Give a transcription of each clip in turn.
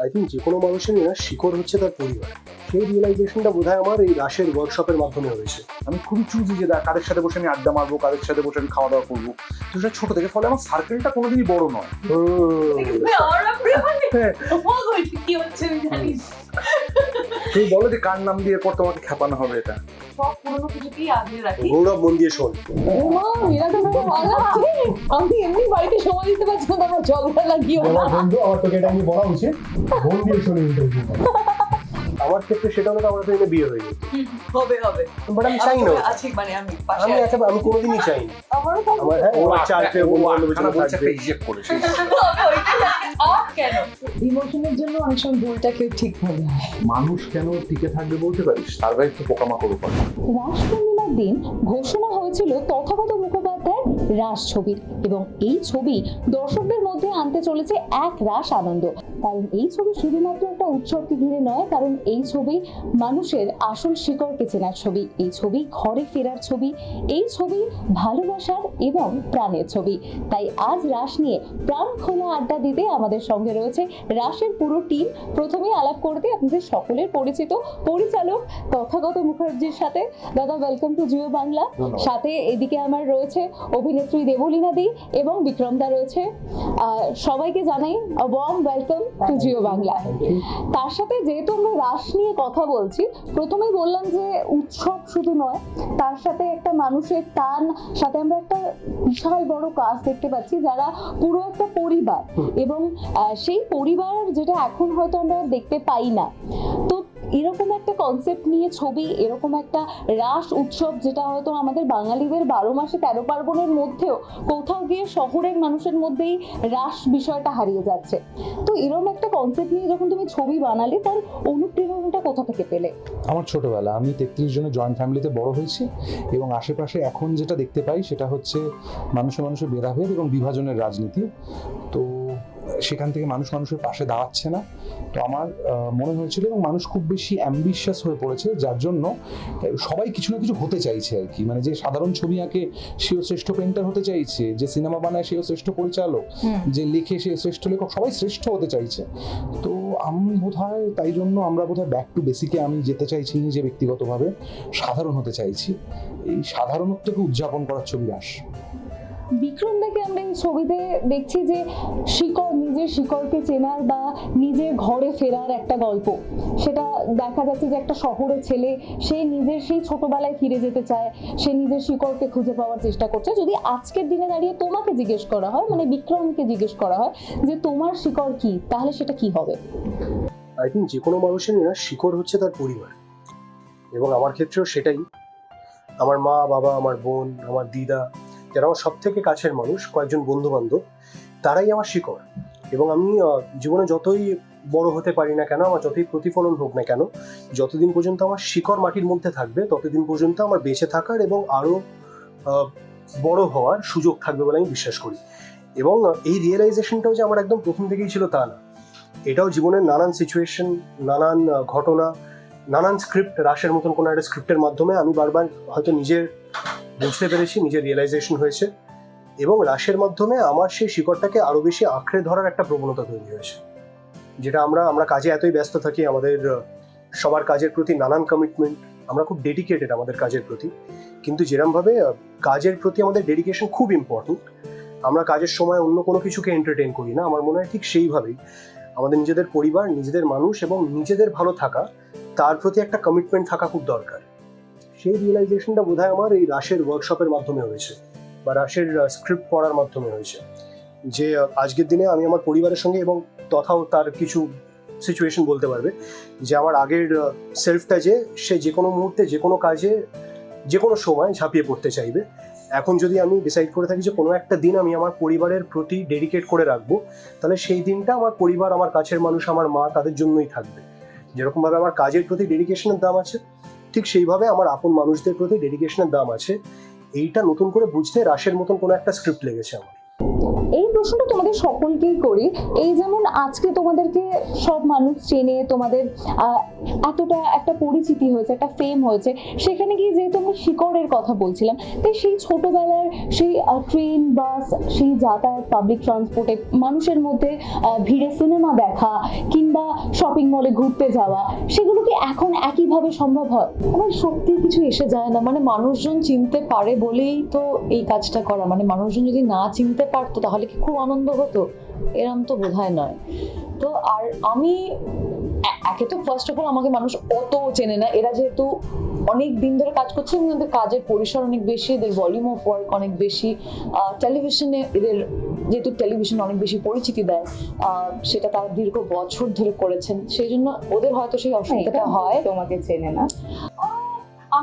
I think যে কোনো মানুষেরই না শিকড় হচ্ছে তার পরিবার। সেই রিয়েলাইজেশনটা বোধ আমার এই রাশের ওয়ার্কশপের মাধ্যমে হয়েছে। আমি খুবই চুজি যে কাদের সাথে বসে আমি আড্ডা মারবো কাদের সাথে বসে আমি খাওয়া দাওয়া করব। তো সেটা ছোট থেকে ফলে আমার সার্কেলটা কোনোদিনই বড় নয়। হ্যাঁ। কি হচ্ছে জানিস তুমি বলো যে কার নাম দিয়ে পর তোমাকে খেপানো হবে এটা? সব পুরোনো কিছুকেই আগলে রাখি। গৌরব মন দিয়ে শোন। তো আমি এমনি বাড়িতে সময় দিতে পারছি না আমার ঝগড়া লাগিও না। বন্ধু আমার তোকে এটা নিয়ে বলা উচিত। মন দিয়ে শোনে ইন্টারভিউ আমার ক্ষেত্রে সেটা হলো আমার তো বিয়ে হয়ে যেত হবে হবে। বাট আমি চাই না আছি মানে আমি পাশে আমি। একেবারে আমি কোনোদিনই চাই না। আমারও আমার হ্যাঁ বলছে থাকবে। eject করেছে। কেন? ইমোশনের জন্য অনেক সময় ভুলটা কেউ ঠিক হবে মানুষ কেন টিকে থাকবে বলতে পারিস? সার্ভাইভ তো পোকামাকড় করে। রাস দিন ঘোষণা হয়েছিল তথাগত মুখোপাধ্যায়ের রাস ছবির এবং এই ছবি দর্শকদের মধ্যে আনতে চলেছে এক রাস আনন্দ। কারণ এই ছবি শুধুমাত্র একটা উৎসবকে ঘিরে নয় কারণ এই ছবি মানুষের আসল শিকড়কে চেনার ছবি। এই ছবি ঘরে ফেরার ছবি এই ছবি ভালোবাসার এবং প্রাণের ছবি। তাই আজ রাস নিয়ে প্রাণ খোলা আড্ডা দিতে আমাদের সঙ্গে রয়েছে রাসের পুরো টিম। প্রথমেই আলাপ করতে আপনাদের সকলের পরিচিত পরিচালক তথাগত মুখার্জির সাথে। দাদা ওয়েলকাম টু জিও বাংলা সাথে এদিকে আমার রয়েছে অভিনেত্রী দেবলীনা দি এবং বিক্রমদা রয়েছে। সবাইকে জানাই warm welcome to Jio Bangla তার সাথে যেহেতু আমরা রাস নিয়ে কথা বলছি প্রথমেই বললাম যে উৎসব শুধু নয় তার সাথে একটা মানুষের টান সাথে আমরা একটা বিশাল বড় কাজ দেখতে পাচ্ছি যারা পুরো একটা পরিবার এবং সেই পরিবার যেটা এখন হয়তো আমরা দেখতে পাই না। তো এরকম একটা কনসেপ্ট নিয়ে ছবি, এরকম একটা রাস উৎসব যেটা হয়তো আমাদের বাঙালিদের বারো মাসে তেরো পার্বণের মধ্যেও কোথাও গিয়ে শহরের মানুষের মধ্যেই রাস বিষয়টা হারিয়ে যাচ্ছে। তো এরকম একটা কনসেপ্ট নিয়ে যখন তুমি ছবি বানালে, তার অনুপ্রেরণাটা কোথা থেকে পেলে? আমার ছোটবেলা আমি তেত্রিশ জনের জয়েন্ট ফ্যামিলিতে বড় হয়েছি এবং আশেপাশে এখন যেটা দেখতে পাই সেটা হচ্ছে মানুষে মানুষের ভেদাভেদ এবং বিভাজনের রাজনীতি। তো সেখান থেকে মানুষ মানুষের পাশে দাঁড়াচ্ছে না। তো আমার মনে হয়েছিল এবং মানুষ খুব বেশি অ্যাম্বিশিয়াস হয়ে পড়েছে যার জন্য সবাই কিছু না কিছু হতে চাইছে আর কি। মানে যে সাধারণ ছবি আঁকে সেও শ্রেষ্ঠ পেন্টার হতে চাইছে যে সিনেমা বানায় সেও শ্রেষ্ঠ পরিচালক যে লেখে সে শ্রেষ্ঠ লেখক সবাই শ্রেষ্ঠ হতে চাইছে। তো আমি বোধ হয় তাই জন্য আমরা বোধ হয় ব্যাক টু বেসিকে আমি যেতে চাইছি নিজে ব্যক্তিগতভাবে সাধারণ হতে চাইছি। এই সাধারণত্বকে উদযাপন করার ছবি রাস বিক্রম দাকে আমরা এই ছবিতে দেখছি যে শিকড়, নিজের শিকড়কে চেনার বা নিজের ঘরে ফেরার একটা গল্প। সেটা দেখা যাচ্ছে যে একটা শহরের ছেলে, সে নিজের সেই ছোটবেলায় ফিরে যেতে চায়, সে নিজের শিকড়কে খুঁজে পাওয়ার চেষ্টা করছে। যদি আজকের দিনে দাঁড়িয়ে তোমাকে জিজ্ঞেস করা হয় মানে বিক্রমকে জিজ্ঞেস করা হয় যে তোমার শিকড় কি, তাহলে সেটা কি হবে? আই থিঙ্ক যে কোনো মানুষেরই না শিকড় হচ্ছে তার পরিবার। এবং আমার ক্ষেত্রেও সেটাই। আমার মা, বাবা, আমার বোন, আমার দিদা যারা আমার সব থেকে কাছের মানুষ, কয়েকজন বন্ধু বান্ধব তারাই আমার শিকড়। এবং আমি জীবনে যতই বড় হতে পারি না কেন, আমার যতই প্রতিফলন হোক না কেন, যতদিন পর্যন্ত আমার শিকড় মাটির মধ্যে থাকবে, ততদিন পর্যন্ত আমার বেঁচে থাকার এবং আরও বড় হওয়ার সুযোগ থাকবে বলে আমি বিশ্বাস করি। এবং এই রিয়েলাইজেশনটাও যে আমার একদম প্রথম থেকেই ছিল তা না। এটাও জীবনের নানান সিচুয়েশন নানান ঘটনা নানান স্ক্রিপ্ট রাশের মতন কোনো একটা স্ক্রিপ্টের মাধ্যমে আমি বারবার হয়তো নিজের বুঝতে পেরেছি, নিজের রিয়েলাইজেশন হয়েছে এবং রাশের মাধ্যমে আমার সেই শিকড়টাকে আরও বেশি আঁকড়ে ধরার একটা প্রবণতা তৈরি হয়েছে। যেটা আমরা আমরা কাজে এতই ব্যস্ত থাকি, আমাদের সবার কাজের প্রতি নানান কমিটমেন্ট আমরা খুব ডেডিকেটেড আমাদের কাজের প্রতি। কিন্তু যেরমভাবে কাজের প্রতি আমাদের ডেডিকেশন খুব ইম্পর্টেন্ট আমরা কাজের সময় অন্য কোনো কিছুকে এন্টারটেন করি না। আমার মনে হয় ঠিক সেইভাবেই আমাদের নিজেদের পরিবার, নিজেদের মানুষ এবং নিজেদের ভালো থাকা তার প্রতি একটা কমিটমেন্ট থাকা খুব দরকার। সেই রিয়েলাইজেশনটা বোধ আমার এই রাশের ওয়ার্কশপের মাধ্যমে হয়েছে বা রাশের স্ক্রিপ্ট পড়ার মাধ্যমে হয়েছে। যে আজকের দিনে আমি আমার পরিবারের সঙ্গে এবং তথাও তার কিছু সিচুয়েশন বলতে পারবে। যে, আমার আগের সেলফটা যে, সে যে কোনো মুহূর্তে, যে কোনো কাজে, যে কোনো সময় ঝাঁপিয়ে পড়তে চাইবে। এখন যদি আমি ডিসাইড করে থাকি যে, কোনো একটা দিন আমি আমার পরিবারের প্রতি ডেডিকেট করে রাখব, তাহলে সেই দিনটা আমার পরিবার, আমার কাছের মানুষ, আমার মা তাদের জন্যই থাকবে। যেরকমভাবে আমার কাজের প্রতি ডেডিকেশনের দাম আছে, ঠিক সেইভাবে আমার আপন মানুষদের প্রতি ডেডিকেশনের দাম আছে। এইটা নতুন করে বুঝতে রাশের মতন কোনো একটা স্ক্রিপ্ট লেগেছে আমার। এই প্রশ্নটা তোমাদের সকলকেই করি। এই যেমন আজকে তোমাদেরকে সব মানুষ চেনে, তোমাদের এতটা একটা পরিচিতি হয়েছে, একটা ফেম হয়েছে, সেখানে গিয়ে যেহেতু আমি শিকড়ের কথা বলছিলাম, তাই সেই ছোটবেলার সেই ট্রেন বাস সেই যাতায়াত পাবলিক ট্রান্সপোর্টে মানুষের মধ্যে ভিড়ে সিনেমা দেখা কিংবা শপিং মলে ঘুরতে যাওয়া, সেগুলো কি এখন একইভাবে সম্ভব হয়? আমার সত্যি কিছু এসে যায় না। মানে মানুষজন চিনতে পারে বলেই তো এই কাজটা করা। মানে মানুষজন যদি না চিনতে পারতো তাহলে কি খুব আনন্দ হতো? এরম তো বোধহয় নয়। তো আর আমি একে তো ফার্স্ট অফ অল আমাকে মানুষ অত চেনে না। এরা যেহেতু অনেক দিন ধরে কাজ করছে এবং এদের কাজের পরিসর অনেক বেশি এদের ভলিউম অফ ওয়ার্ক অনেক বেশি টেলিভিশনে এদের যেহেতু টেলিভিশন অনেক বেশি পরিচিতি দেয় আহ, সেটা তারা দীর্ঘ বছর ধরে করেছেন। সেই জন্য ওদের হয়তো সেই অসুবিধাটা হয়। তোমাকে চেনে না।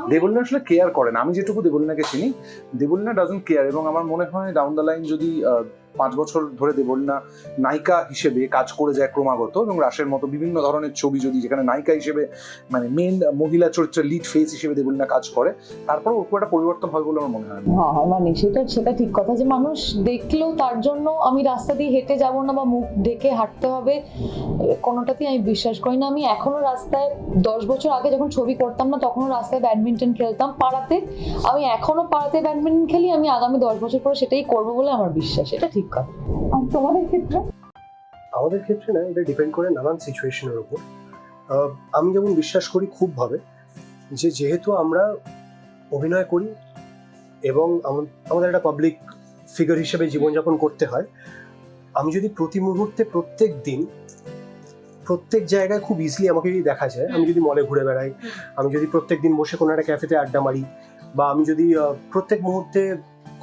দেবলিনা আসলে কেয়ার করেন। আমি যেটুকু দেবলিনাকে চিনি দেবলিনা ডাজন্ট কেয়ার এবং আমার মনে হয় ডাউন দ্য লাইন যদি আহ, পাঁচ বছর ধরে দেবলিনা নায়িকা হিসেবে কাজ করে যায় ক্রমাগত এবং রাশের মতো বিভিন্ন ধরনের ছবি যদি যেখানে নায়িকা হিসেবে মানে মেন মহিলা চরিত্রের লিড ফেস হিসেবে দেবলিনা কাজ করে তারপর ওর একটা পরিবর্তন হয় বলে আমার মনে হয় হ্যাঁ হ্যাঁ, মানে সেটা সেটা ঠিক কথা যে মানুষ দেখলেও তার জন্য আমি রাস্তা দিয়ে হেঁটে যাব না বা মুখ ঢেকে হাঁটতে হবে কোনোটাতেই আমি বিশ্বাস করি না। আমি এখনও রাস্তায় দশ বছর আগে যখন ছবি করতাম না তখনও রাস্তায় ব্যাডমিন্টন খেলতাম পাড়াতে। আমি এখনও পাড়াতে ব্যাডমিন্টন খেলি আমি আগামী দশ বছর পরে সেটাই করব বলে আমার বিশ্বাস। এটা ঠিক কথা আর তোমাদের ক্ষেত্রে? আমাদের ক্ষেত্রে না, এটা ডিপেন্ড করে নানান সিচুয়েশনের উপর। আমি যেমন বিশ্বাস করি খুব ভাবে, যে যেহেতু আমরা অভিনয় করি এবং আমাদের একটা পাবলিক ফিগার হিসেবে জীবনযাপন করতে হয়, আমি যদি প্রতি মুহূর্তে প্রত্যেক দিন, প্রত্যেক জায়গায় খুব ইজিলি আমাকে যদি দেখা যায়, আমি যদি মলে ঘুরে বেড়াই, আমি যদি প্রত্যেক দিন বসে কোনো একটা ক্যাফেতে আড্ডা মারি, বা আমি যদি প্রত্যেক মুহূর্তে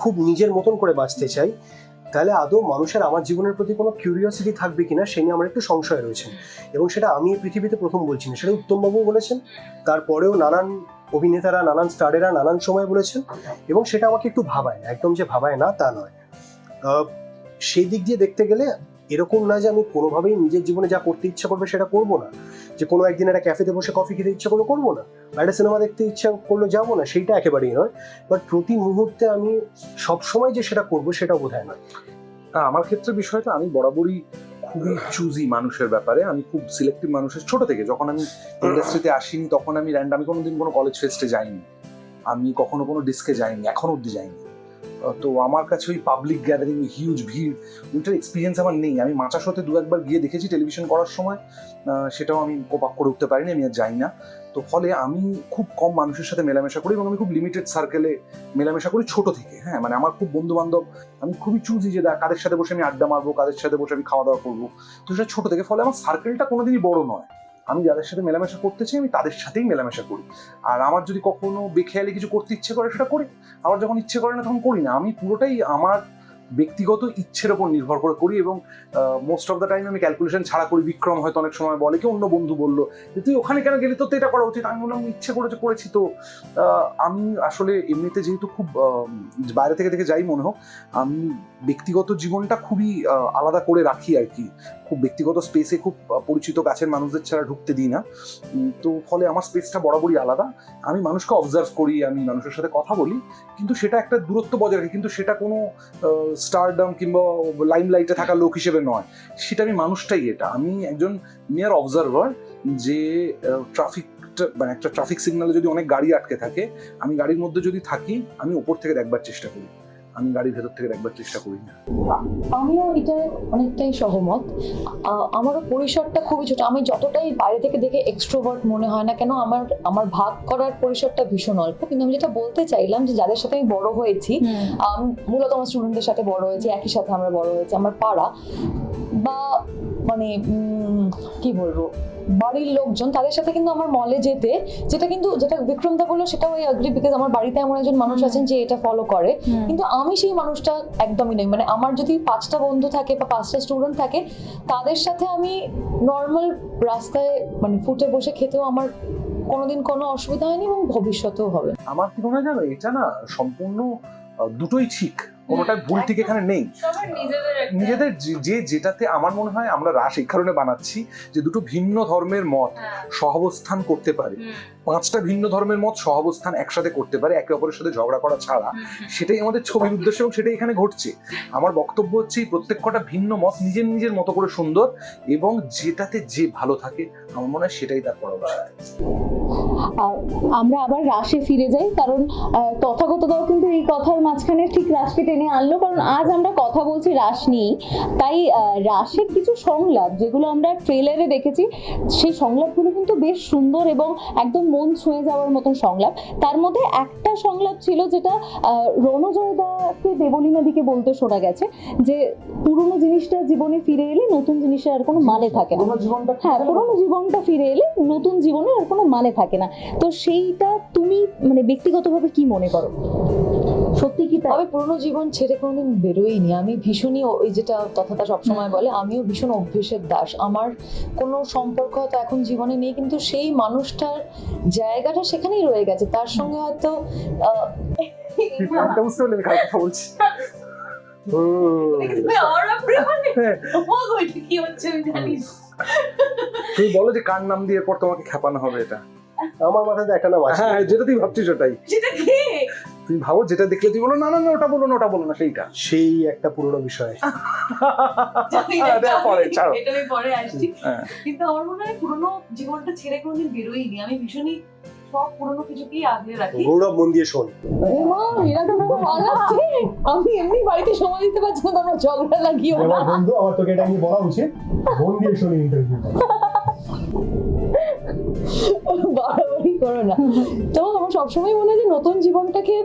খুব নিজের মতন করে বাঁচতে চাই তাহলে আদৌ মানুষের আমার জীবনের প্রতি কোনো কিউরিয়াসিটি থাকবে কিনা সে নিয়ে আমার একটু সংশয় রয়েছে। এবং সেটা আমি পৃথিবীতে প্রথম বলছি না, সেটা উত্তমবাবু বলেছেন, তারপরেও নানান অভিনেতারা, নানান স্টারেরা নানান সময় বলেছেন এবং সেটা আমাকে একটু ভাবায়, একদম যে ভাবায় না তা নয়। সেই দিক দিয়ে দেখতে গেলে এরকম না যে আমি কোনোভাবেই নিজের জীবনে যা করতে ইচ্ছা করবে সেটা করব না। যে কোনো একদিন একটা ক্যাফেতে বসে কফি খেতে ইচ্ছা করল করব না। বা একটা সিনেমা দেখতে ইচ্ছা করল যাব না সেইটা একেবারেই নয়। বাট প্রতি মুহূর্তে আমি সবসময় যে সেটা করব সেটা বোধ হয় না না, আমার ক্ষেত্রে বিষয়টা আমি বরাবরই খুবই চুজি মানুষের ব্যাপারে। আমি খুব সিলেক্টিভ মানুষের ছোট থেকে। যখন আমি ইন্ডাস্ট্রিতে আসিনি তখন আমি র্যান্ড আমি কোনোদিন কোনো কলেজ ফেস্টে যাইনি। আমি কখনো কোনো ডিস্কে যাইনি এখন অব্দি যাইনি। তো আমার কাছে ওই পাবলিক গ্যাদারিং হিউজ ভিড়, ওইটার এক্সপিরিয়েন্স আমার নেই। আমি মাচা শোতে দু একবার গিয়ে দেখেছি টেলিভিশন করার সময়। সেটাও আমি কোপ আপ করে উঠতে পারিনি, আমি আর যাই না। তো ফলে আমি খুব কম মানুষের সাথে মেলামেশা করি এবং আমি খুব লিমিটেড সার্কেলে মেলামেশা করি ছোট থেকে হ্যাঁ? মানে আমার খুব বন্ধু বান্ধব আমি খুবই চুজি যে কাদের সাথে বসে আমি আড্ডা মারবো, কাদের সাথে বসে আমি খাওয়া দাওয়া করব? তো সেটা ছোট থেকে, ফলে আমার সার্কেলটা কোনোদিনই বড় নয়। আমি যাদের সাথে মেলামেশা করতে চাই, আমি তাদের সাথেই মেলামেশা করি। আর আমার যদি কখনো বেখেয়ালি কিছু করতে ইচ্ছে করে, সেটা করি। আমার যখন ইচ্ছে করে না, তখন করি না। আমি পুরোটাই আমার ব্যক্তিগত ইচ্ছের ওপর নির্ভর করে করি এবং মোস্ট অফ দ্য টাইম আমি ক্যালকুলেশন ছাড়া করি। বিক্রম হয়তো অনেক সময় বলে কি অন্য বন্ধু বলল যে, তুই ওখানে কেন গেলি? তো এটা করা উচিত। আমি বললাম ইচ্ছে করেছে, করেছি। তো আমি আসলে এমনিতে যেহেতু খুব বাইরে থেকে থেকে যাই মনে হোক, আমি ব্যক্তিগত জীবনটা খুবই আলাদা করে রাখি আর কি। খুব ব্যক্তিগত স্পেসে খুব পরিচিত কাছের মানুষদের ছাড়া ঢুকতে দিই না। তো ফলে আমার স্পেসটা বরাবরই আলাদা। আমি মানুষকে অবজার্ভ করি, আমি মানুষের সাথে কথা বলি, কিন্তু সেটা একটা দূরত্ব বজায় রাখি। কিন্তু সেটা কোনো স্টারডাম কিংবা লাইমলাইটে থাকা লোক হিসেবে নয়। সেটা আমি মানুষটাই এটা। আমি একজন নিয়ার অবজারভার যে ট্রাফিক মানে একটা ট্রাফিক সিগনালে যদি অনেক গাড়ি আটকে থাকে, আমি গাড়ির মধ্যে যদি থাকি, আমি ওপর থেকে দেখবার চেষ্টা করি। আমি গাড়ির ভেতর থেকে একবার চেষ্টা করি না। আমিও এটা অনেকটাই সহমত। আমারও পরিসরটা খুবই ছোট। আমি যতটাই বাইরে থেকে দেখে এক্সট্রোভার্ট মনে হয় না কেন আমার আমার ভাগ করার পরিসরটা ভীষণ অল্প। কিন্তু আমি যেটা বলতে চাইলাম যে যাদের সাথে আমি বড় হয়েছি মূলত আমার স্টুডেন্টদের সাথে বড় হয়েছি একই সাথে আমরা বড় হয়েছি আমার পাড়া। বা মানে কি বলব? বাড়ির লোকজন তাদের সাথে কিন্তু আমার মলে যেতে যেটা কিন্তু যেটা বিক্রমদা বলল সেটাও ওই অ্যাগ্রি বিকজ আমার বাড়িতে এমন একজন মানুষ আছেন যে এটা ফলো করে। কিন্তু আমি সেই মানুষটা একদমই নই। মানে আমার যদি পাঁচটা বন্ধু থাকে বা পাঁচটা স্টুডেন্ট থাকে তাদের সাথে আমি নর্মাল রাস্তায় মানে ফুটে বসে খেতেও আমার কোনোদিন কোনো অসুবিধা হয়নি এবং ভবিষ্যতেও হবে। আমার কি মনে হয় জানো? এটা না সম্পূর্ণ দুটোই ঠিক। কোনোটাই ভুল ঠিক এখানে নেই। নিজেদের যে- যে যেটাতে আমার মনে হয় আমরা রাস এই কারণে বানাচ্ছি যে দুটো ভিন্ন ধর্মের মত হ্যাঁ, সহাবস্থান করতে পারে। পাঁচটা ভিন্ন ধর্মের মত সহাবস্থান একসাথে করতে পারে একে অপরের সাথে ঝগড়া করা ছাড়া। সেটাই আমাদের ছবির উদ্দেশ্য এবং সেটাই এখানে ঘটছে। আমার বক্তব্য হচ্ছে এই প্রত্যেক কটা ভিন্ন মত নিজের নিজের মতো করে সুন্দর এবং যেটাতে যে ভালো থাকে আমার মনে হয় সেটাই তার করা উচিত আর আমরা আবার রাশে ফিরে যাই কারণ আহ, তথাগতরাও কিন্তু এই কথার মাঝখানে ঠিক রাশকে টেনে আনলো কারণ আজ আমরা কথা বলছি রাস নিয়েই। তাই আহ, রাসের কিছু সংলাপ যেগুলো আমরা ট্রেলারে দেখেছি সেই সংলাপগুলো কিন্তু বেশ সুন্দর এবং একদম মন ছুঁয়ে যাওয়ার মতন সংলাপ। তার মধ্যে একটা সংলাপ ছিল যেটা রণজয়দাকে দেবলীনাদিকে বলতে শোনা গেছে যে পুরনো জিনিসটা জীবনে ফিরে এলে নতুন জিনিসের আর কোনো মানে থাকে না। হ্যাঁ পুরনো জীবনটা ফিরে এলে নতুন জীবনে আর কোনো মানে থাকে না। তো সেইটা তুমি মানে ব্যক্তিগতভাবে কি মনে করো? সত্যি কি আমি পুরোনো জীবন ছেড়ে কোনোদিন বেরোইনি আমি ভীষণই ওই যেটা তথাটা সবসময় বলে আমিও ভীষণ অভ্যেসের দাস। আমার কোনো সম্পর্ক হয়তো এখন জীবনে নেই কিন্তু সেই মানুষটার জায়গাটা সেখানেই রয়ে গেছে। তার সঙ্গে হয়তো বলছি। তুমি মানে? হ্যাঁ। তুমি বলো যে কার নাম দিয়ে এরপর তোমাকে খেপানো হবে এটা? আমার মাথায় একটা নাম আছে। হ্যাঁ যেটা তুই ভাবছিস ওটাই তুই ভাবো যেটা দেখলে তুই বলো না না না ওটা বলো না ওটা বলো না সেইটা। সেই একটা পুরনো বিষয়। এটা পরে, ছাড়ো। এটা আমি পরে আসছি। হ্যাঁ। কিন্তু আমার মনে হয় পুরোনো জীবনটা ছেড়ে কোনোদিন বেরোইনি আমি ভীষণই সব পুরোনো কিছুকেই আগলে রাখি। গৌরব মন দিয়ে শোন। ওমা, এরকম একটা ভালো লাগছে। আমি এমনি বাড়িতে সময় দিতে পারছি না তোমরা ঝগড়া লাগিও না। বন্ধু আমার তোকে এটা নিয়ে বলা উচিত। মন দিয়ে শোনি ইন্টারভিউ বাড়াবাড়ি করো না। তো আমার সবসময় মনে হয় যে নতুন জীবনটাকে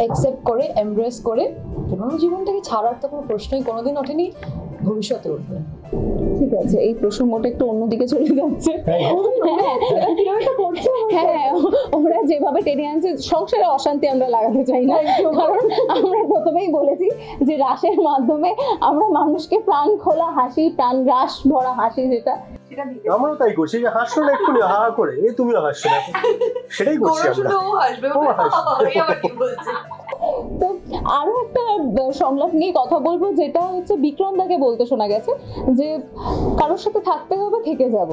অ্যাকসেপ্ট করে এমব্রেস করে পুরোনো জীবনটাকে ছাড়ার তো কোনো প্রশ্নই কোনোদিন ওঠেনি ভবিষ্যতে উঠবে। ঠিক আছে এই প্রসঙ্গটা একটু অন্যদিকে চলে যাচ্ছে। হ্যাঁ। আমার হ্যাঁ ওরা যেভাবে টেনে আনছে সংসারে অশান্তি আমরা লাগাতে চাই না। কারণ আমরা প্রথমেই বলেছি যে রাসের মাধ্যমে আমরা মানুষকে প্রাণ খোলা হাসি প্রাণ রাস ভরা হাসি যেটা সেটা দিতে আমরাও তাই করছি যে হাসলো না এক্ষুনি হা হা করে এই তুমিও হাসছো না। সেটাই করছি আমরা। ও হাসবে ও হাসবে। এই আবার কি বলছে? তো আরও একটা সংলাপ নিয়ে কথা বলব যেটা হচ্ছে বিক্রম দাকে বলতে শোনা গেছে যে কারোর সাথে থাকতে হবে থেকে যাব।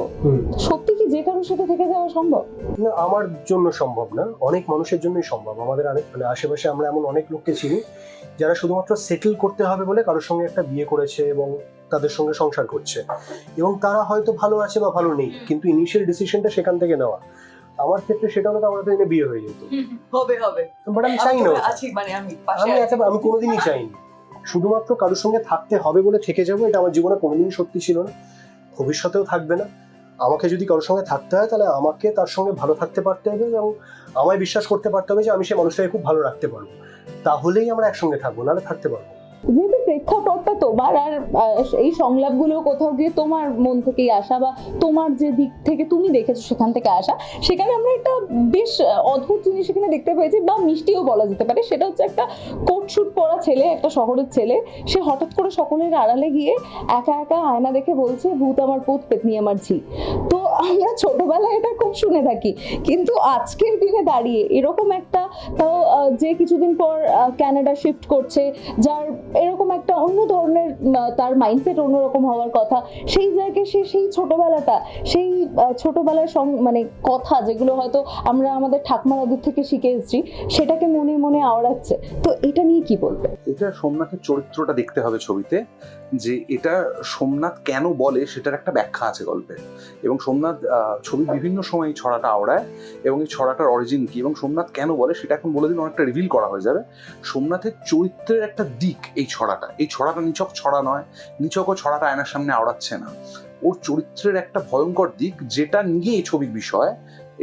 সত্যি যে কারোর সাথে থেকে যাওয়া সম্ভব? না আমার জন্য সম্ভব না। অনেক মানুষের জন্যই সম্ভব। আমাদের অনেক মানে আশেপাশে আমরা এমন অনেক লোককে চিনি যারা শুধুমাত্র সেটেল করতে হবে বলে কারোর সঙ্গে একটা বিয়ে করেছে এবং তাদের সঙ্গে সংসার করছে। এবং তারা হয়তো ভালো আছে বা ভালো নেই কিন্তু ইনিশিয়াল ডিসিশনটা সেখান থেকে নেওয়া। আমার ক্ষেত্রে সেটা হলো তো আমার তো এনে বিয়ে হয়ে যেত। হবে হবে। বাট আমি চাই না আমি। মানে আমি আমি আমি কোনোদিনই চাইনি শুধুমাত্র কারোর সঙ্গে থাকতে হবে বলে থেকে যাব এটা আমার জীবনে কোনোদিনই সত্যি ছিল না। ভবিষ্যতেও থাকবে না। আমাকে যদি কারোর সঙ্গে থাকতে হয়, তাহলে আমাকে তার সঙ্গে ভালো থাকতে পারতে হবে এবং আমায় বিশ্বাস করতে পারতে হবে যে আমি সেই মানুষটাকে খুব ভালো রাখতে পারব তাহলেই আমরা একসঙ্গে থাকব, নাহলে থাকতে পারব। যেহেতু প্রেক্ষাপটটা তোমার আর এই সংলাপগুলো কোথাও গিয়ে তোমার মন থেকেই আসা বা তোমার যে দিক থেকে তুমি দেখেছ সেখান থেকে আসা, সেখানে আমরা একটা বেশ অদ্ভুত জিনিস এখানে দেখতে পেয়েছি বা মিষ্টিও বলা যেতে পারে। সেটা হচ্ছে একটা কোট পরা ছেলে, একটা শহরের ছেলে, সে হঠাৎ করে সকলের আড়ালে গিয়ে একা একা আয়না দেখে বলছে, ভূত আমার পুত, পেতনি আমার ঝি। তো আমরা ছোটবেলায় এটা খুব শুনে থাকি। কিন্তু আজকের দিনে দাঁড়িয়ে এরকম একটা, তাও যে কিছুদিন পর কানাডা শিফট করছে, যার এরকম একটা অন্য ধরনের তার মাইন্ডসেট অন্যরকম হওয়ার কথা। সেই জায়গায় সে সেই ছোটবেলাটা, সেই ছোটবেলার মানে কথা যেগুলো হয়তো আমরা আমাদের ঠাকুমা দাদুর থেকে শিখে এসেছি, সেটাকে মনে মনে আওড়াচ্ছে। তো এটা নিয়ে কি বলবে? এটা সোমনাথের চরিত্রটা দেখতে হবে ছবিতে, যে এটা সোমনাথ কেন বলে সেটার একটা ব্যাখ্যা আছে গল্পে। এবং সোমনাথ ছবির বিভিন্ন সময় ছড়াটা আওড়ায়, এবং এই ছড়াটার অরিজিন কি, এবং সোমনাথ কেন বলে সেটা এখন বলে দিন অনেকটা রিভিল করা হয়ে যাবে। সোমনাথের চরিত্রের একটা দিক এই ছড়াটা। এই ছড়াটা নিছক ছড়া নয়, নিছকও ছড়াটা আয়নার সামনে আওড়াচ্ছে না। ওর চরিত্রের একটা ভয়ঙ্কর দিক, যেটা নিয়ে এই ছবির বিষয়,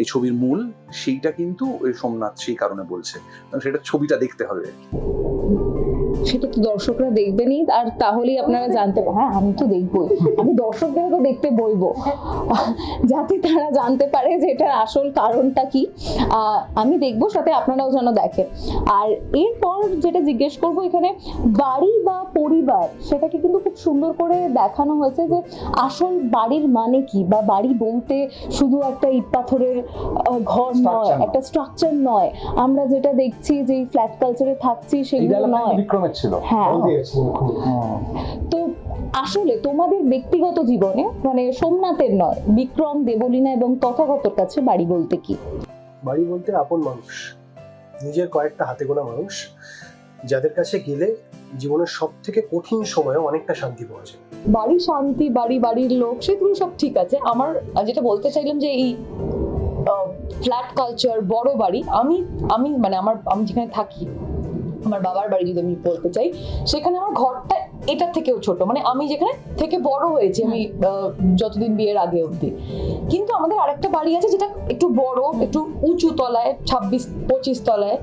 এই ছবির মূল, সেইটা কিন্তু সোমনাথ সেই কারণে বলছে। সেটা ছবিটা দেখতে হবে। সেটা তো দর্শকরা দেখবেনই আর তাহলেই আপনারা জানতে হ্যাঁ আমি তো দেখবই। আমি দর্শকদের তো দেখতে বলব যাতে তারা জানতে পারে যে এটার আসল কারণটা কি। আমি দেখব সাথে আপনারাও যেন দেখেন। আর এরপর যেটা জিজ্ঞেস করব এখানে বাড়ি বা পরিবার সেটাকে কিন্তু খুব সুন্দর করে দেখানো হয়েছে যে আসল বাড়ির মানে কি বা বাড়ি বলতে শুধু একটা ইট পাথরের ঘর নয় একটা স্ট্রাকচার নয়। আমরা যেটা দেখছি যে ফ্ল্যাট কালচারে থাকছি সেগুলো নয়। বিক্রমের ছিল। হ্যাঁ। তো আসলে তোমাদের ব্যক্তিগত জীবনে মানে সোমনাথের নয় বিক্রম দেবলীনা এবং তথাগতর কাছে বাড়ি বলতে কি? বাড়ি বলতে আপন মানুষ। নিজের কয়েকটা হাতে গোনা মানুষ যাদের কাছে গেলে জীবনের সব থেকে কঠিন সময়ে অনেকটা শান্তি পাওয়া যায়। বাড়ি শান্তি বাড়ি বাড়ির লোক সেগুলো সব ঠিক আছে। আমার যেটা বলতে চাইলাম যে এই ফ্ল্যাট কালচার বড় বাড়ি আমি আমি মানে আমার আমি যেখানে থাকি আমার বাবার বাড়ি যদি আমি বলতে চাই সেখানে আমার ঘরটা এটার থেকেও ছোট। মানে আমি যেখানে থেকে বড় হয়েছি আমি আহ, যতদিন বিয়ের আগে অবধি। কিন্তু আমাদের আরেকটা বাড়ি আছে যেটা একটু বড় একটু উঁচু তলায় ছাব্বিশ পঁচিশ তলায়।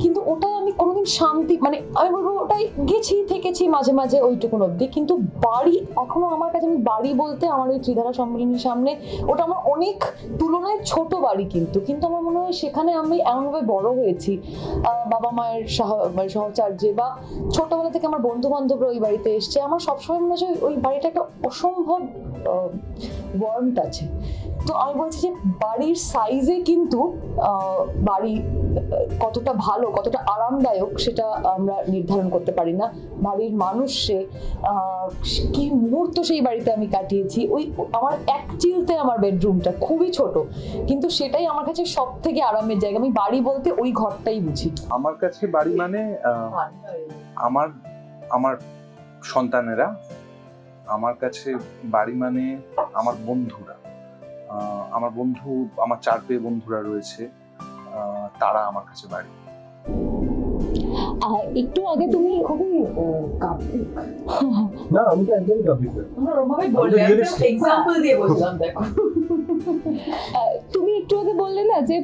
কিন্তু ওটা আমি কোনোদিন শান্তি মানে আমি বলব ওটাই গেছি, থেকেছি মাঝে মাঝে ওইটুকুন অবধি। কিন্তু বাড়ি, এখনও আমার কাছে আমি বাড়ি বলতে আমার ওই ত্রিধারা সম্মেলনের সামনে ওটা আমার অনেক তুলনায় ছোট বাড়ি কিন্তু। কিন্তু আমার মনে হয় সেখানে আমি এমনভাবে বড় হয়েছি। বাবা মায়ের মানে সহচার্যে বা ছোটবেলা থেকে আমার বন্ধু বান্ধবরা ওই বাড়িতে এসছে। আমার সবসময় মনে হয় ওই- বাড়িটা একটা অসম্ভব ওয়ার্মথ আছে। তো আমি বলছি যে বাড়ির সাইজে কিন্তু বাড়ি কতটা ভালো, কতটা আরামদায়ক সেটা আমরা নির্ধারণ করতে পারি না। বাড়ির মানুষ সে কি মুহূর্ত সেই বাড়িতে আমি কাটিয়েছি, ওই, আমার এক চিলতে আমার বেডরুমটা খুবই ছোট, কিন্তু সেটাই আমার কাছে সব থেকে আরামের জায়গা। আমি বাড়ি বলতে ওই ঘরটাই বুঝি। আমার কাছে বাড়ি মানে আমার আমার সন্তানেরা, আমার কাছে বাড়ি মানে আমার বন্ধুরা। আমার বন্ধু আমার চার পেয়ে বন্ধুরা রয়েছে আহ, তারা আমার কাছে বাড়ি। একটু আগে তুমি খুবই কাব্যিক। না আমি তো একদমই কাব্যিক না। বললে আমি তো এক্সাম্পল দিয়ে বললাম দেখো। একটু আগে বললে না যে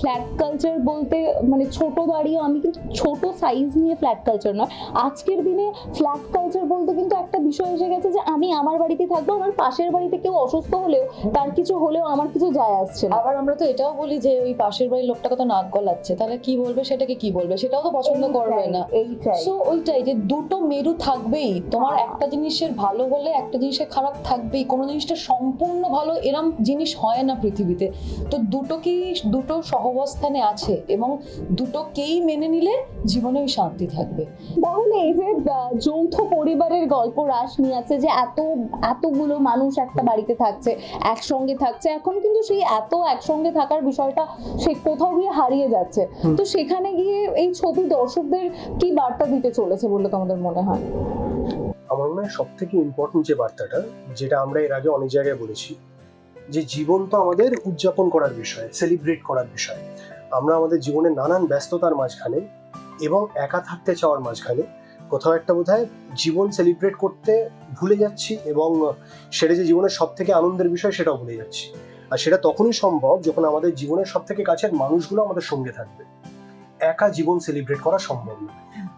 ফ্ল্যাট কালচার বলতে মানে ছোট বাড়ি আমি কিন্তু ছোট সাইজ নিয়ে ফ্ল্যাট কালচার নয়। আজকের দিনে ফ্ল্যাট কালচার বলতে কিন্তু একটা বিষয় এসে গেছে যে আমি আমার বাড়িতে থাকব আমার পাশের বাড়িতে কেউ অসুস্থ হলেও তার কিছু হলেও আমার কিছু যায় আসছে আবার আমরা তো এটাও বলি যে ওই পাশের বাড়ির লোকটা কত নাক গলাচ্ছে তাহলে কি বলবে সেটাকে কি বলবে? সেটাও তো পছন্দ করবে না। সো ওইটাই যে দুটো মেরু থাকবেই। তোমার একটা জিনিসের ভালো হলে একটা জিনিসের খারাপ থাকবেই। কোনো জিনিসটা সম্পূর্ণ ভালো এরম জিনিস হয় না পৃথিবীতে। তো দুটোকেই দুটো সহবস্থানে আছে এবং দুটোকেই মেনে নিলে জীবনেই শান্তি থাকবে? তাহলে এই যে যৌথ পরিবারের গল্প রাস নিয়ে আছে যে এত এতগুলো মানুষ একটা বাড়িতে থাকছে একসঙ্গে থাকছে এখন কিন্তু সেই এত একসঙ্গে থাকার বিষয়টা সে কোথাও গিয়ে হারিয়ে যাচ্ছে। তো সেখানে গিয়ে এই ছবি দর্শকদের কি বার্তা দিতে চলেছে বলে তোমাদের মনে হয়? আমার মনে হয় সব থেকে ইম্পর্টেন্ট যে বার্তাটা যেটা আমরা এর আগে অনেক জায়গায় বলেছি যে জীবন তো আমাদের উদযাপন করার বিষয় সেলিব্রেট করার বিষয়। আমরা আমাদের জীবনে নানান ব্যস্ততার মাঝখানে এবং একা থাকতে চাওয়ার মাঝখানে কোথাও একটা বোধহয় জীবন সেলিব্রেট করতে ভুলে যাচ্ছি এবং সেটা যে জীবনের সব থেকে আনন্দের বিষয় সেটাও ভুলে যাচ্ছি। আর সেটা তখনই সম্ভব যখন আমাদের জীবনের সব থেকে কাছের মানুষগুলো আমাদের সঙ্গে থাকবে। একা জীবন সেলিব্রেট করা সম্ভব না।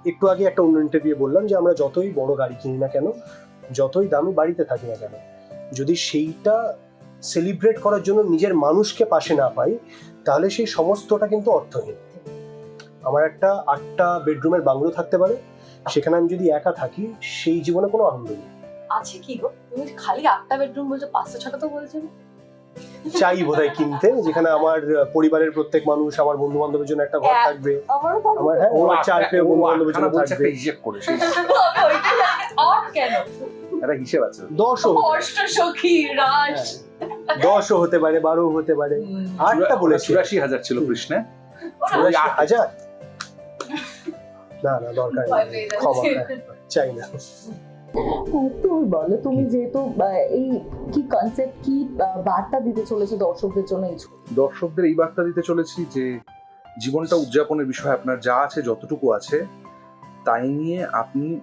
একটু আগে একটা অন্য ইন্টারভিউ বললাম যে আমরা যতই বড় গাড়ি কিনি না কেন, যতই দামি বাড়িতে থাকি না কেন, যদি সেইটা সেলিব্রেট করার জন্য নিজের মানুষকে পাশে না পাই, তাহলে সেই সমস্তটা কিন্তু অর্থহীন। আমার একটা আটটা বেডরুমের বাংলো থাকতে পারে, সেখানে আমি যদি একা থাকি, সেই জীবনে কোনো আনন্দ নেই। আছে কি গো? তুমি খালি আটটা বেডরুম বলছো, পাঁচটা, ছটা তো বলছো? চাই বোধহয় কিনতে যেখানে আমার পরিবারের প্রত্যেক মানুষ আমার বন্ধু বান্ধবের জন্য একটা ঘর থাকবে। আমারও আমার হ্যাঁ আমার চার পেয়ে বন্ধু বান্ধবের জন্য থাকবে। একটা হিসেব করে কেন? একটা আছে। দশও সখী রাজ। দশও হতে পারে বারো হতে পারে। আটটা বলেছি। চুরাশি হাজার ছিল কৃষ্ণে। আট হাজার। না না দরকার নেই। ক্ষমা হ্যাঁ, চাই না। বলো তুমি যেহেতু এই কি কনসেপ্ট কি বার্তা দিতে চলেছে দর্শকদের জন্য এই দর্শকদের এই বার্তা দিতে চলেছি যে জীবনটা উদযাপনের বিষয় আপনার যা আছে যতটুকু আছে তাই নিয়ে আপনি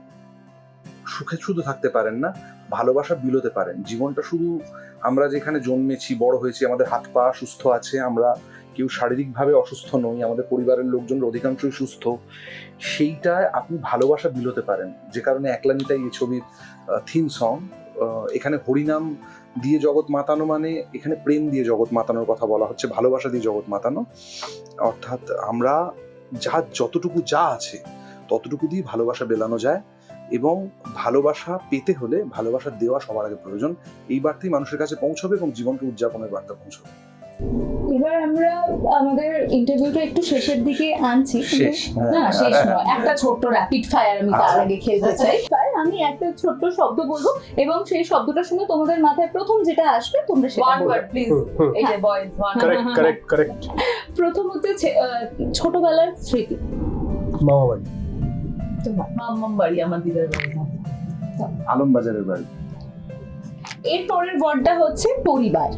সুখে শুধু থাকতে পারেন না ভালোবাসা বিলোতে পারেন। জীবনটা শুধু আমরা যেখানে জন্মেছি বড় হয়েছি আমাদের হাত পা সুস্থ আছে আমরা কেউ শারীরিকভাবে অসুস্থ নই আমাদের পরিবারের লোকজনের অধিকাংশই সুস্থ। সেইটায় আপনি ভালোবাসা বিলোতে পারেন। যে কারণে একলানিতাই এই ছবির থিম সং এখানে হরিনাম দিয়ে জগৎ মাতানো মানে এখানে প্রেম দিয়ে জগৎ মাতানোর কথা বলা হচ্ছে, ভালোবাসা দিয়ে জগৎ মাতানো। অর্থাৎ আমরা যা যতটুকু যা আছে, ততটুকু দিয়ে ভালোবাসা বেলানো যায় এবং ভালোবাসা পেতে হলে ভালোবাসা দেওয়া সবার আগে প্রয়োজন। এই বার্তাই মানুষের কাছে পৌঁছবে এবং জীবনকে উদযাপনের বার্তা পৌঁছবে। এবার আমরা আমাদের ইন্টারভিউটা একটু শেষের দিকে আনছি। শেষ। না শেষ নয়। একটা ছোট্ট র্যাপিড ফায়ার আমি তার আগে খেলতে চাই। আমি একটা ছোট্ট শব্দ বলব এবং সেই শব্দটা শুনে তোমাদের মাথায় প্রথম যেটা আসবে তোমরা সেটা ওয়ান ওয়ার্ড প্লিজ এই যে boys one correct correct correct প্রথম হচ্ছে আহ, ছোটবেলার স্মৃতি। মামা বাড়ি মাম্মাম বাড়ি আমার দিদার বাড়ি। আলমবাজারের বাড়ি। এর পরের ওয়ার্ডটা হচ্ছে পরিবার।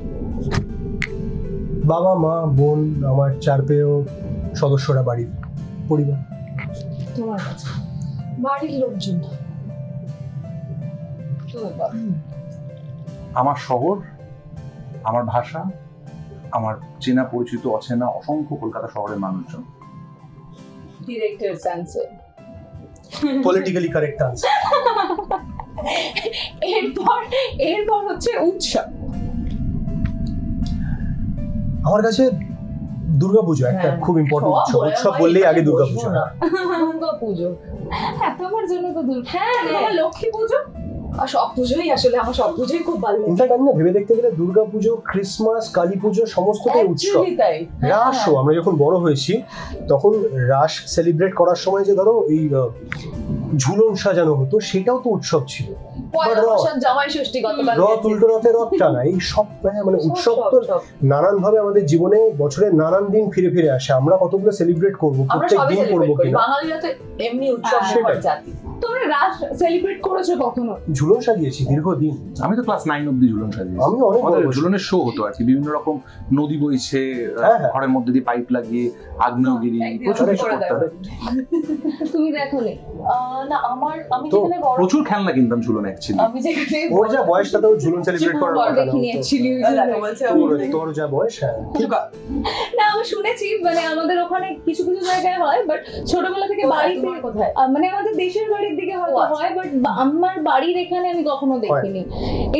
বাবা মা বোন আমার চার পেয়েও সদস্যরা বাড়ির পরিবার। তোমার কাছে। বাড়ির লোকজন। আমার শহর আমার ভাষা আমার চেনা পরিচিত অচেনা অসংখ্য কলকাতা শহরের মানুষজন। Director answer politically correct answer এরপর এরপর হচ্ছে উৎসব। আমার কাছে দুর্গাপুজো একটা হ্যাঁ, খুব ইম্পর্টেন্ট সব উৎসব। উৎসব বললেই আগে দুর্গাপুজো। বসবো না। দুর্গা পুজো হ্যাঁ তোমার জন্য তো দূর হ্যাঁ হ্যাঁ। লক্ষ্মী পুজো? আর সব পুজোই আসলে আমার সব পুজোই খুব ভালো লাগে ইনফ্যাক্ট আমি না ভেবে দেখতে গেলে দুর্গাপুজো ক্রিসমাস কালী পুজো সমস্তটাই উৎসব। রাসও আমরা যখন বড় হয়েছি তখন রাস সেলিব্রেট করার সময় যে ধরো এই ঝুলন সাজানো হতো সেটাও তো উৎসব ছিল। জামাই ষষ্ঠী গতকাল রথ উল্টো রথে রথ টানা। এই সব মানে উৎসব তো নানান ভাবে আমাদের জীবনে বছরের নানান দিন ফিরে ফিরে আসে। আমরা কতগুলো সেলিব্রেট করব প্রত্যেক দিন করব কিনা? বাঙালিরা তো এমনি উৎসব হ্যাঁ, মুখর সেটাই। জাতি। তোমরা রাস সেলিব্রেট করেছ কখনো? ঝুলন সাজিয়েছি দীর্ঘদিন। আমি তো ক্লাস নাইন অব্দি ঝুলন সাজিয়েছি। আমি অনেক। ঝুলনের শো হতো আর কি। বিভিন্ন রকম নদী বইছে হ্যাঁ, হ্যাঁ। ঘরের মধ্যে দিয়ে পাইপ লাগিয়ে আগ্নেয়গিরি প্রচুর কিছু করতে দেখো। তুমি আহ, না আমার আমি প্রচুর খেলনা কিনতাম ঝুলন। অ্যাকচুয়ালি আমি যেখানে ওর যা বয়স তাতেও ঝুলন সেলিব্রেট করার কথা দেখিনি অ্যাকচুয়ালি তোর- তোর যা বয়স হ্যাঁ। না আমি শুনেছি মানে আমাদের ওখানে কিছু কিছু জায়গায় হয় বাট ছোটবেলা থেকে বাড়িতে কোথায়? মানে আমাদের দেশের বাড়ির দিকে হয়তো আচ্ছা। হয় বাট আমার বাড়ির এখানে আমি কখনো দেখিনি।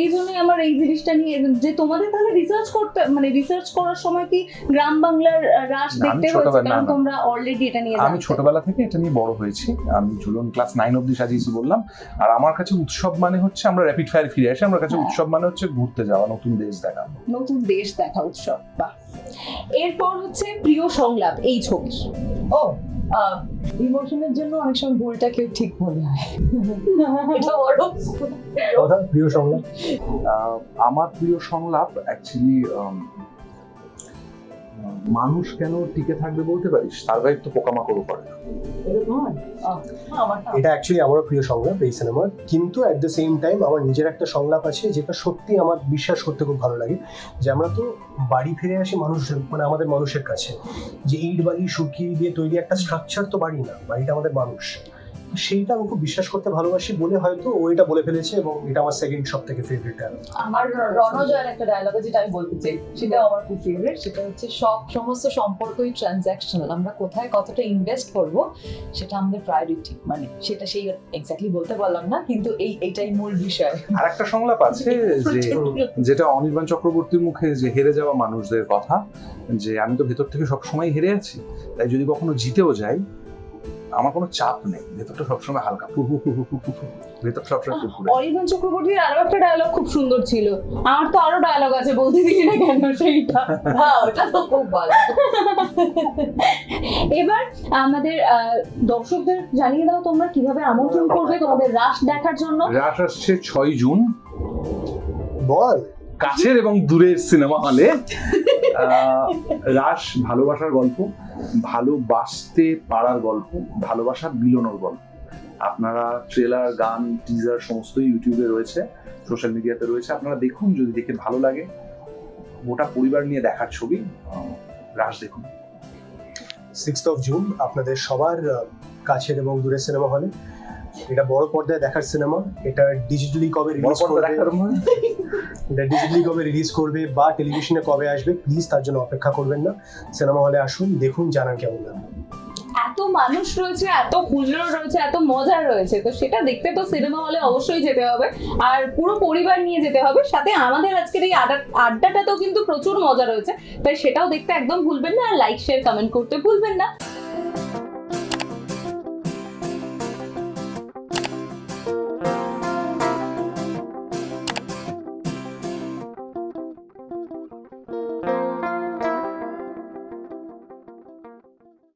এই জন্যই আমার এই জিনিসটা নিয়ে যে তোমাদের তাহলে রিসার্চ করতে মানে রিসার্চ করার সময় কি গ্রাম বাংলার রাস দেখতে হয়েছে? কারণ তোমরা অলরেডি এটা নিয়ে আমি ছোটবেলা থেকে এটা নিয়ে বড় হয়েছি। আমি ঝুলন ক্লাস নাইন অব্দি সাজিয়েছি বললাম। আর আমার কাছে উৎসব মানে হচ্ছে আমরা র্যাপিড ফায়ার ফিরে আসি আমার কাছে হ্যাঁ। উৎসব মানে হচ্ছে ঘুরতে যাওয়া নতুন দেশ দেখা। নতুন দেশ দেখা উৎসব বাহ। এরপর হচ্ছে প্রিয় সংলাপ এই ছবি। ও ইমোশনের জন্য অনেক সময় ভুলটা কেউ ঠিক মনে হয়। এটা বড়। কথা প্রিয় সংলাপ? আহ, আমার প্রিয় সংলাপ অ্যাকচুয়ালি মানুষ কেন টিকে থাকবে বলতে পারিস? সার্ভাইভ তো পোকামাকড়ও করে না। এটা অ্যাকচুয়ালি আমারও প্রিয় সংলাপ এই সিনেমার কিন্তু অ্যাট দ্য সেম টাইম আমার নিজের একটা সংলাপ আছে যেটা সত্যি আমার বিশ্বাস করতে খুব ভালো লাগে। যে আমরা তো বাড়ি ফিরে আসি মানুষের মানে আমাদের মানুষের কাছে। যে ইট বালি শুকিয়ে দিয়ে তৈরি একটা স্ট্রাকচার তো বাড়ি না বাড়িটা আমাদের মানুষ। সেইটা আমি খুব বিশ্বাস করতে ভালোবাসি বলে হয়তো ও এটা বলে ফেলেছে এবং এটা আমার সেকেন্ড সব থেকে ফেভারিট আমার রণজয়ের একটা ডায়লগ যেটা আমি বলতে চাই সেটা আমার খুব ফেভারিট সেটা হচ্ছে সব সমস্ত সম্পর্কই ট্রানজ্যাকশনাল আমরা কোথায় কতটা ইনভেস্ট করব সেটা আমাদের প্রায়োরিটি মানে সেটা সেই এক্স্যাক্টলি বলতে পারলাম না কিন্তু এই এটাই মূল বিষয়। আর একটা সংলাপ আছে যে যেটা অনির্বাণ চক্রবর্তীর মুখে যে হেরে যাওয়া মানুষদের কথা যে আমি তো ভেতর থেকে সবসময় হেরে আছি তাই যদি কখনো জিতেও যাই আমার কোনো চাপ নেই। ভেতরটা সবসময় হালকা। ভেতর সবসময় ফুরফুরে অরিন্দম চক্রবর্তীর আরও একটা ডায়লগ খুব সুন্দর ছিল। আমার তো আরও ডায়লগ আছে বলতে দিলি না কেন সেইটা? হ্যাঁ ওটা তো খুব ভালো। এবার আমাদের আহ, দর্শকদের জানিয়ে দাও তোমরা কীভাবে আমন্ত্রণ করবে তোমাদের রাস দেখার জন্য। রাস আসছে ছয় জুন। বল। কাছের এবং দূরের সিনেমা হলে রাস ভালোবাসার গল্প ভালোবাসতে পারার গল্প ভালোবাসা বিলোনোর গল্প। আপনারা ট্রেলার গান টিজার সমস্তই ইউটিউবে রয়েছে সোশ্যাল মিডিয়াতে রয়েছে। আপনারা দেখুন যদি দেখে ভালো লাগে গোটা পরিবার নিয়ে দেখার ছবি রাস দেখুন। সিক্সথ অফ জুন আপনাদের সবার কাছের এবং দূরের সিনেমা হলে। এটা বড় পর্দায় দেখার সিনেমা এটা ডিজিটালি কবে রিলিজ করবে? ডিজিটালি কবে রিলিজ করবে বা টেলিভিশনে কবে আসবে প্লিজ তার জন্য অপেক্ষা করবেন না। সিনেমা হলে আসুন, দেখুন, জানান কেমন লাগে এত মানুষ রয়েছে, এত হুল্লোড় রয়েছে, এত মজার রয়েছে, তো সেটা দেখতে তো সিনেমা হলে অবশ্যই যেতে হবে। আর পুরো পরিবার নিয়ে যেতে হবে, সাথে আমাদের আজকের এই আড্ডা আড্ডাটাতেও কিন্তু প্রচুর মজা রয়েছে, তাই সেটাও দেখতে একদম ভুলবেন না, আর লাইক শেয়ার কমেন্ট করতে ভুলবেন না।